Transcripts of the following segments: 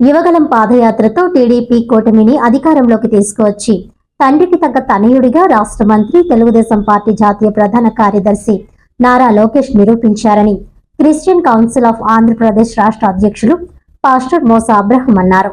Yuvagalam పాదయాత్రతో TDP కూటమిని అధికారంలోకి తీసుకువచ్చి తండ్రికి తగ్గ తనయుడిగా రాష్ట్ర మంత్రి తెలుగుదేశం పార్టీ జాతీయ ప్రధాన కార్యదర్శి నారా లోకేష్ నిరూపించారని క్రిస్టియన్ కౌన్సిల్ ఆఫ్ ఆంధ్రప్రదేశ్ రాష్ట్ర అధ్యక్షులు పాస్టర్ మోసా అబ్రహం అన్నారు.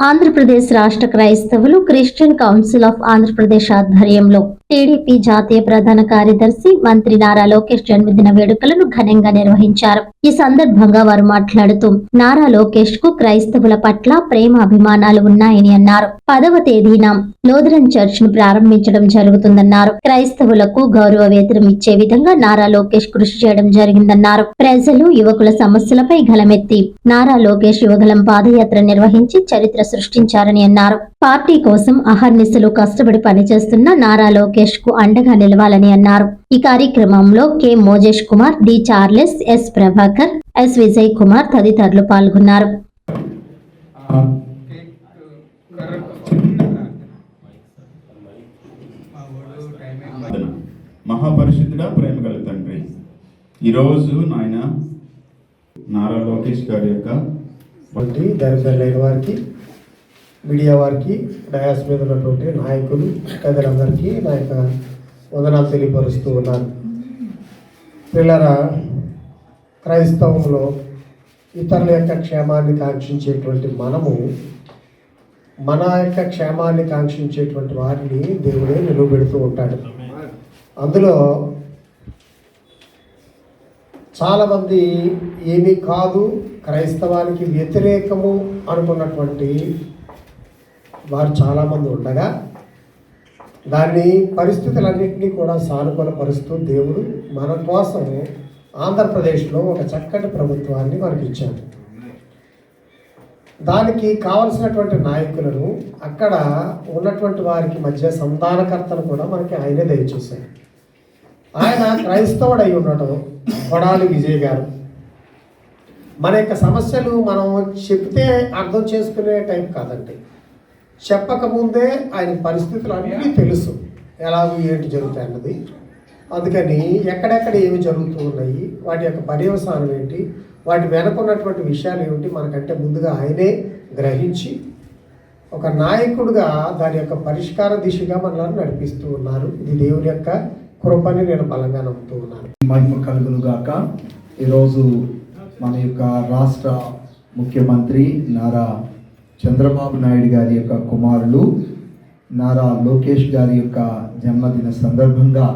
ఆంధ్రప్రదేశ్ రాష్ట్ర క్రైస్తవులు క్రిస్టియన్ కౌన్సిల్ ఆఫ్ ఆంధ్రప్రదేశ్ ఆధ్వర్యంలో టీడీపీ జాతీయ ప్రధాన కార్యదర్శి మంత్రి నారా లోకేష్ జన్మదిన వేడుకలను ఘనంగా నిర్వహించారు. ఈ సందర్భంగా వారు మాట్లాడుతూ నారా లోకేష్కు క్రైస్తవుల పట్ల ప్రేమ అభిమానాలు ఉన్నాయని అన్నారు. పదవ తేదీన లోదరన్ చర్చ్ను ప్రారంభించడం జరుగుతుందన్నారు. క్రైస్తవులకు గౌరవ వేతనం ఇచ్చే విధంగా నారా లోకేష్ కృషి చేయడం జరిగిందన్నారు. ప్రజలు యువకుల సమస్యలపై గలమెత్తి నారా లోకేష్ యువగలం పాదయాత్ర నిర్వహించి చరిత్ర సృష్టించారని అన్నారు. పార్టీ కోసం అహర్నిశలు కష్టపడి పనిచేస్తున్న నారా లోకేష్కు అండగా నిలవాలని అన్నారు. ఈ కార్యక్రమంలో K. Mojesh Kumar D. Charles S. Prabhakar S. Vijay Kumar తదితరులు పాల్గొన్నారు. మహాపరిశుద్ధుడా ప్రేమ గల తండ్రి. ఈరోజు నాయన నారా లోకేష్ గారి యొక్క వంటి దరిద్రులైన వారికి మీడియా వారికి డయాస్ మీద ఉన్నటువంటి నాయకులు ప్రజలందరికీ నా యొక్క వందనాలు తెలియపరుస్తూ ఉన్నాను. పిల్లరా క్రైస్తవంలో ఇతరుల యొక్క క్షేమాన్ని కాంక్షించేటువంటి మనము మన యొక్క క్షేమాన్ని కాంక్షించేటువంటి వారిని దేవుడే నిలువబెడుతూ ఉంటాడు. అందులో చాలామంది ఏమీ కాదు క్రైస్తవానికి వ్యతిరేకము అనుకున్నటువంటి వారు చాలామంది ఉండగా దాన్ని పరిస్థితులన్నింటినీ కూడా సానుకూలపరుస్తూ దేవుడు మన కోసం ఆంధ్రప్రదేశ్లో ఒక చక్కటి ప్రభుత్వాన్ని మనకి ఇచ్చాడు. దానికి కావలసినటువంటి నాయకులను అక్కడ ఉన్నటువంటి వారికి మధ్య సంధానకర్తను కూడా మనకి ఆయనే దయచేశాడు ఆయన క్రైస్తవుడు అయి ఉండటం కొడాలి విజయ్ గారు. మన యొక్క సమస్యలు మనం చెప్తే అర్థం చేసుకునే టైం కాదండి. చెప్పకముందే ఆయన పరిస్థితులు అన్నీ తెలుసు. ఎలాగో ఏంటి జరుగుతాయి అన్నది. అందుకని ఎక్కడెక్కడ ఏమి జరుగుతూ ఉన్నాయి వాటి యొక్క పర్యవసానం ఏంటి వాటి వెనకున్నటువంటి విషయాలు ఏమిటి మనకంటే ముందుగా ఆయనే గ్రహించి ఒక నాయకుడుగా దాని యొక్క పరిష్కార దిశగా మనల్ని నడిపిస్తూ ఉన్నారు. ఇది దేవుని యొక్క కృపని నేను బలంగా నమ్ముతూ ఉన్నాను. మహిమ కలుగును గాక ఈరోజు మన యొక్క రాష్ట్ర ముఖ్యమంత్రి నారా చంద్రబాబు నాయుడు గారి యొక్క కుమారులు నారా లోకేష్ గారి యొక్క జన్మదిన సందర్భంగా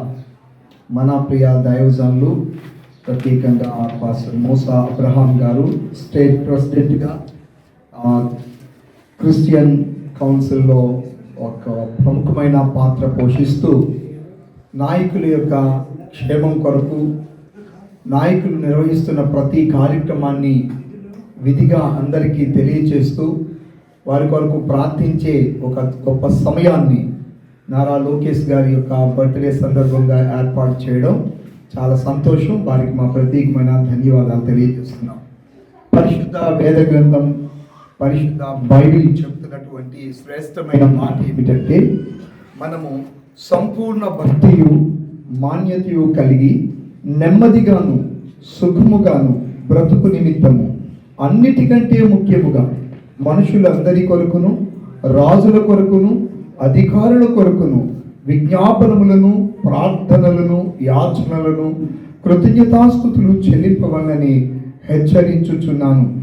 మన ప్రియ దైవజనులు ప్రత్యేకంగా పాస్టర్ మోసా అబ్రహాం గారు స్టేట్ ప్రెసిడెంట్గా క్రిస్టియన్ కౌన్సిల్లో ఒక ప్రముఖమైన పాత్ర పోషిస్తూ నాయకుల యొక్క క్షేమం కొరకు నాయకులు నిర్వహిస్తున్న ప్రతి కార్యక్రమాన్ని విధిగా అందరికీ తెలియచేస్తూ వారి కొరకు ప్రార్థించే ఒక గొప్ప సమయాన్ని నారా లోకేష్ గారి యొక్క బర్త్డే సందర్భంగా ఏర్పాటు చేయడం చాలా సంతోషం. వారికి మా ప్రత్యేకమైన ధన్యవాదాలు తెలియజేస్తున్నాం. పరిశుద్ధ వేద గ్రంథం పరిశుద్ధ బైబిల్ చెప్తున్నటువంటి శ్రేష్టమైన మాట ఏమిటంటే మనము సంపూర్ణ భక్తియు మాన్యతయు కలిగి నెమ్మదిగాను సుఖముగాను బ్రతుకు నిమిత్తము. అన్నిటికంటే ముఖ్యముగా మనుషులందరి కొరకును రాజుల కొరకును అధికారుల కొరకును విజ్ఞాపనములను ప్రార్థనలను యాచనలను కృతజ్ఞతాస్థుతులు చెల్లింపవలని హెచ్చరించుచున్నాను.